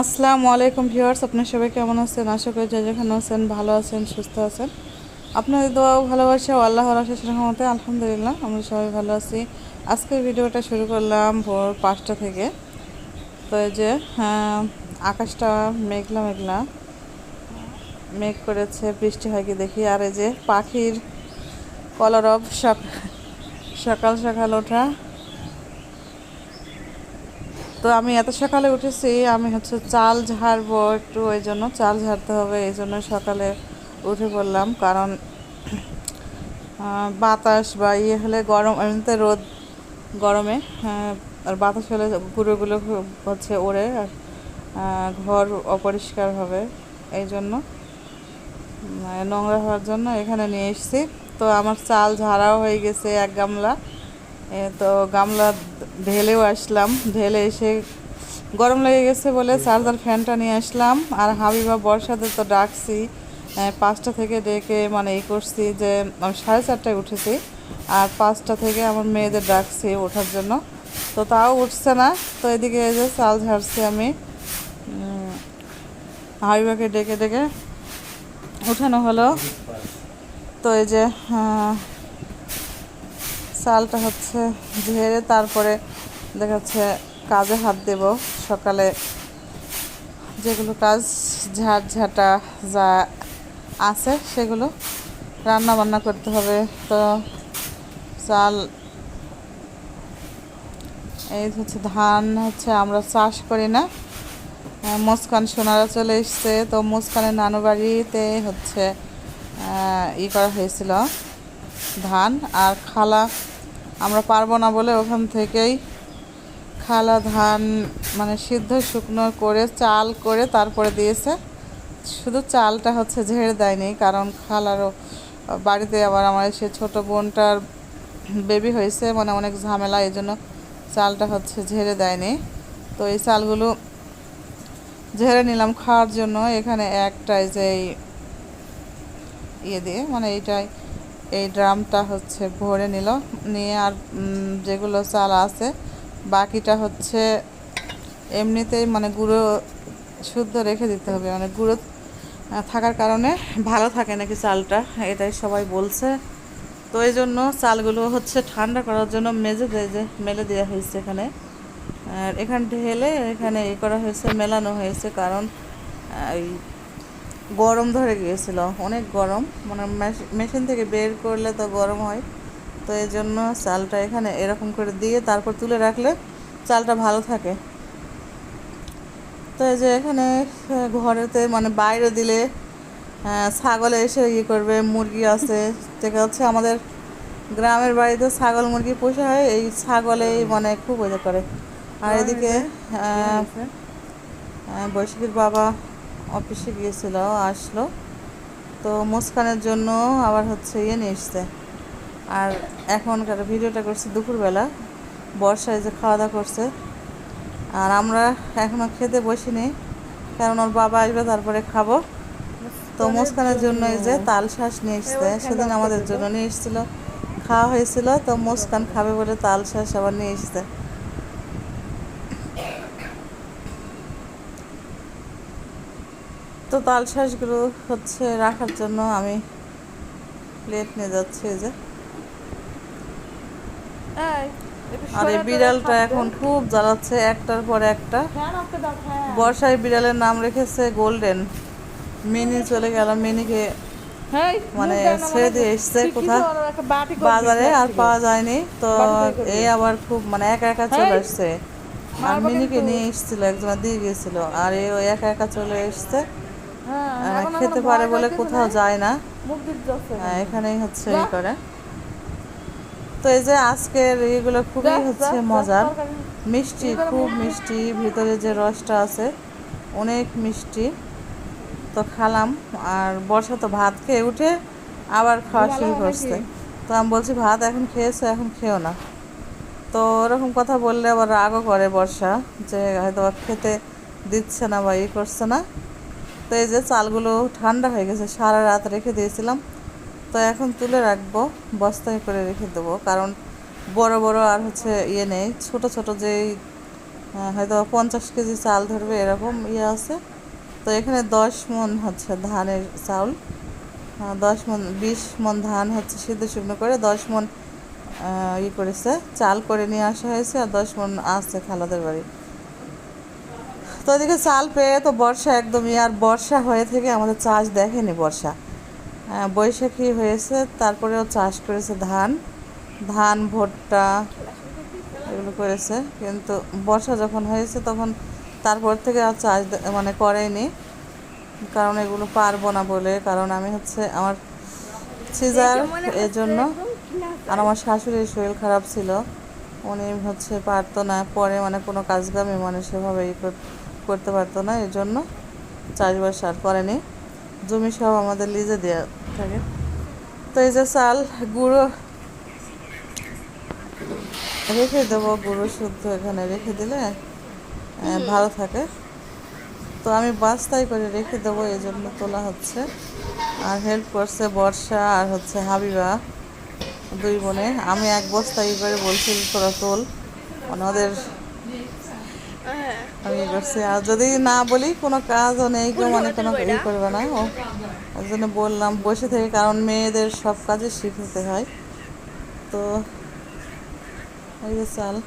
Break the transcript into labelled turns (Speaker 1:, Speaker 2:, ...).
Speaker 1: আসসালামু আলাইকুম ভিউয়ার্স আপনার সবাই কেমন আছেন? আশা করি যে যেখানে আছেন ভালো আছেন সুস্থ আছেন। আপনাদের দোয়াও ভালোবাসা আল্লাহর আশেষ রহমতে আলহামদুলিল্লাহ আমরা সবাই ভালো আছি। আজকের ভিডিওটা শুরু করলাম ভোর পাঁচটা থেকে। তো এই যে হ্যাঁ, আকাশটা মেঘলা মেঘলা। মেঘ করেছে বৃষ্টি হয় কি দেখি। আর এই যে পাখির কলরব সক সকাল সকাল ওঠা। তো আমি এত সকালে উঠেছি, আমি হচ্ছে চাল ঝাড়বো একটু, ওই জন্য চাল ঝাড়তে হবে, এই জন্য সকালে উঠে পড়লাম। কারণ বাতাস বা ইয়ে হলে গরম, এমনিতে রোদ গরমে আর বাতাস হলে গুঁড়োগুলো হচ্ছে ওড়ে, আর ঘর অপরিষ্কার হবে, এই জন্য নোংরা হওয়ার জন্য এখানে নিয়ে এসেছি। তো আমার চাল ঝাড়াও হয়ে গেছে এক গামলা তো গামলা ঢেলেও আসলাম। ঢেলে এসে গরম লেগে গেছে বলে চার্জার ফ্যানটা নিয়ে আসলাম। আর হাবিবা বর্ষাতে তো ডাকছি পাঁচটা থেকে ডেকে মানে এই করছি যে, আমি সাড়ে চারটায় উঠেছি। আর পাঁচটা থেকে আমার মেয়েদের ডাকছি ওঠার জন্য। তো তাও উঠছে না। তো এদিকে এই যে চাল ঝাড়ছি আমি। হাবিবাকে ডেকে ডেকে উঠানো হলো। তো এই যে চালটা হচ্ছে ঝেড়ে তারপরে দেখা যাচ্ছে কাজে হাত দেব। সকালে যেগুলো কাজ ঝাড় ঝাঁটা যা আছে সেগুলো রান্না বান্না করতে হবে। তো চাল, এই হচ্ছে ধান হচ্ছে আমরা চাষ করি না। মুস্কান সোনারা চলে এসছে। তো মুস্কানের নানু বাড়িতে হচ্ছে ই করা হয়েছিল ধান আর খালা আমরা পারব না বলে ওখান থেকেই খালা ধান মানে সিদ্ধ শুকনো করে, চাল করে তারপরে দিয়েছে। শুধু চালটা হচ্ছে ঝেড়ে দেয়নি, কারণ খালারও বাড়িতে আবার আমার সে ছোটো বোনটার বেবি হয়েছে মানে অনেক ঝামেলা, এই জন্য চালটা হচ্ছে ঝেড়ে দেয়নি। তো এই চালগুলো ঝেড়ে নিলাম খাওয়ার জন্য। এখানে একটাই যে ইয়ে দিয়ে মানে এইটাই এই ড্রামটা হচ্ছে ভরে নিল। নিয়ে আর যেগুলো চাল আছে, বাকিটা হচ্ছে এমনিতেই মানে গুঁড়ো শুদ্ধ রেখে দিতে হবে। মানে গুঁড়ো থাকার কারণে ভালো থাকে নাকি চালটা, এটাই সবাই বলছে। তো এই জন্য চালগুলো হচ্ছে ঠান্ডা করার জন্য মেজে দিয়ে যে, মেলে দেওয়া হয়েছে এখানে। আর এখান ঢেলে এখানে এ করা হয়েছে, মেলানো হয়েছে, কারণ এই গরম ধরে গিয়েছিল অনেক গরম। মানে মেশ- মেশিন থেকে বের করলে তো গরম হয়। তো এই জন্য চালটা এখানে এরকম করে দিয়ে তারপর তুলে রাখলে চালটা ভালো থাকে। তো এই যে এখানে ঘরেতে মানে বাইরে দিলে ছাগলে এসে ইয়ে করবে মুরগি আছে। যেটা হচ্ছে আমাদের গ্রামের বাড়িতে ছাগল মুরগি পোষা হয় এই ছাগলেই মানে খুব ইয়ে করে। আর এদিকে বৈশাখীর বাবা অফিসে গিয়েছিল আসলো। তো মুস্কানের জন্য আবার হচ্ছে ইয়ে নিয়ে এসছে। আর এখনকার ভিডিওটা করছি দুপুরবেলা। বর্ষায় যে খাওয়া দাওয়া করছে। আর আমরা এখনও খেতে বসিনি কারণ ওর বাবা আসবে তারপরে খাব। তো মুস্কানের জন্য এই যে তাল শ্বাস নিয়ে এসছে সেদিন আমাদের জন্য নিয়ে এসেছিল। খাওয়া হয়েছিল তো মুস্কান খাবে বলে তাল শ্বাস আবার নিয়ে এসছে। তো তাল শ্বাসগুলো হচ্ছে রাখার জন্য আমি প্লেট নিয়ে যাচ্ছি যে। আর এই বিড়ালটা এখন খুব জ্বালাচ্ছে একটার পর একটা। বর্ষায় বিড়ালের নাম রেখেছে গোল্ডেন। মিনি চলে গেল মিনিকে মানে ছেড়ে দিয়ে এসছে কোথা বাজারে আর পাওয়া যায়নি তো এই আবার খুব মানে একা একা চলে আসছে। আর মিনিকে নিয়ে এসেছিল একজন দিয়ে গেছিল আর এই ওই একা একা চলে এসছে। খেতে পারে বলে কোথাও যায় না। হ্যাঁ, এখানেই হচ্ছে ই করে। তো এই যে আজকের এগুলো খুবই হচ্ছে মজার। মিষ্টি খুব মিষ্টি ভিতরে যে রসটা আছে অনেক মিষ্টি। তো খালাম আর বর্ষা তো ভাত খেয়ে উঠে আবার খাওয়া শুরু করছে। তো আমি বলছি ভাত এখন খেয়েছো এখন খেও না। তো ওরকম কথা বললে আবার রাগও করে বর্ষা যে হয়তো খেতে দিচ্ছে না বা ই করছে না। তো এই যে চালগুলো ঠান্ডা হয়ে গেছে, সারা রাত রেখে দিয়েছিলাম। তো এখন তুলে রাখব, বস্তায় করে রেখে দেবো। কারণ বড় বড় আর হচ্ছে ইয়ে নেই, ছোট ছোট যেই হয়তো পঞ্চাশ কেজি চাল ধরবে এরকম ইয়ে আছে। তো এখানে দশ মন হচ্ছে ধানের চাউল দশ মন, বিশ মন ধান হচ্ছে সিদ্ধ শুকনো করে, দশ মন ই করেছে, চাল করে নিয়ে আসা হয়েছে, আর দশ মন আসছে খালাদের বাড়ি। তো ওদিকে চাল পেয়ে তো বর্ষা একদমই আর বর্ষা হয়ে থেকে আমাদের চাষ দেখেনি বর্ষা। আহ, বৈশাখী হয়েছে তারপরেও চাষ করেছে ধান। ধান ভুট্টা এগুলো করেছে কিন্তু বর্ষা যখন হয়েছে তখন তারপর থেকে আর চাষ মানে করেনি। কারণ এগুলো পারব না বলে কারণ আমি হচ্ছে আমার সিজার এই জন্য আর আমার শাশুড়ির শরীর খারাপ ছিল। উনি হচ্ছে পারতো না পরে মানে কোনো কাজকামে মানে সেভাবে ই কর- করতে পারতো না এই জন্য চাষবাস আর করেনি। জমি সব আমাদের লিজে দেওয়া থাকে। তো এই যে চাল গুঁড়ো রেখে দেবো গুঁড়ো শুদ্ধ এখানে রেখে দিলে ভালো থাকে। তো আমি বাস্তাই করে রেখে দেবো এই জন্য তোলা হচ্ছে। আর হেল্প করছে বর্ষা আর হচ্ছে হাবিবা দুই বোনে। আমি এক বস্তা ই করে বলছি তোরা তোল। মানে ওদের আমি করছি। আর যদি না বলি, কোনো কাজও নেই, কেউ মানে কোনো ই করবে না, ও। ওই জন্য বললাম, বসে থেকে কারণ মেয়েদের সব কাজে শিখতে হয়। তো, এই যে চাল।